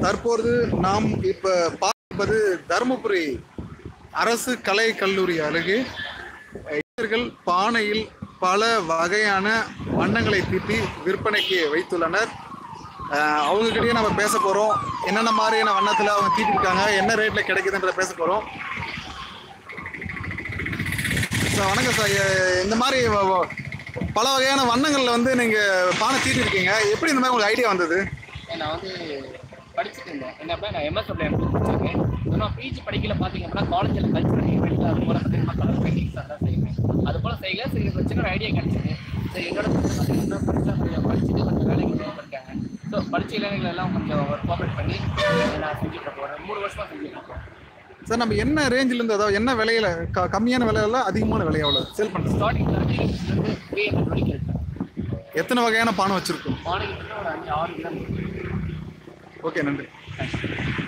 தற்போது நாம் இப்போ பார்ப்பது தருமபுரி அரசு கலை கல்லூரி அருகே. இளைஞர்கள் பானையில் பல வகையான வண்ணங்களை தீட்டி விற்பனைக்கு வைத்துள்ளனர். அஹ் நம்ம பேச போகிறோம் என்னென்ன மாதிரியான வண்ணத்தில் அவங்க தீட்டிருக்காங்க என்ன ரேட்டில் கிடைக்குதுன்ற பேச போகிறோம் சார் வணக்கம் சார். இந்த மாதிரி பல வகையான வண்ணங்களில் வந்து நீங்கள் பானை தீட்டிருக்கீங்க. எப்படி இந்த மாதிரி உங்களுக்கு ஐடியா வந்தது? நான் வந்து படிச்சுட்டு இருந்தேன் என்ன அப்படின்னா நான் எனக்கு முடிச்சிருக்கேன். நான் பிஜி படிக்கல பார்த்தீங்க அப்படின்னா காலேஜில் கல்ச்சுரல் ஈவெண்ட்டில் அது போல் பார்த்தீங்கன்னா கலர் பெயிண்டிங்ஸ் அதெல்லாம் செய்வேன். அது போல் செய்யல. சரி ஒரு சின்ன ஒரு ஐடியா கிடைச்சது. சரி என்னோட பார்த்தீங்கன்னா படிச்சா படிச்சுட்டு கொஞ்சம் வேலைக்கு போயிருக்காங்க ஸோ படிச்ச இளைஞர்கள் எல்லாம் கொஞ்சம் ஒரு கோஆப்ரேட் பண்ணி நான் செஞ்சுட்டு இருக்கேன் ஒரு மூணு வருஷமா செஞ்சுட்டு இருக்கேன். சார் நம்ம என்ன ரேஞ்சிலேருந்து அதாவது என்ன விலையில க கம்மியான விலையில அதிகமான விலை எவ்வளோ சேல் பண்ணுறோம் ஸ்டார்டிங் இருந்து த்ரீ ஹண்ட்ரட் வரைக்கும் எத்தனை வகையான பானை வச்சுருக்கோம்? மார்னிங் ஒரு அஞ்சு ஆறு கிலோ ஓகே நன்றி. தேங்க்ஸ்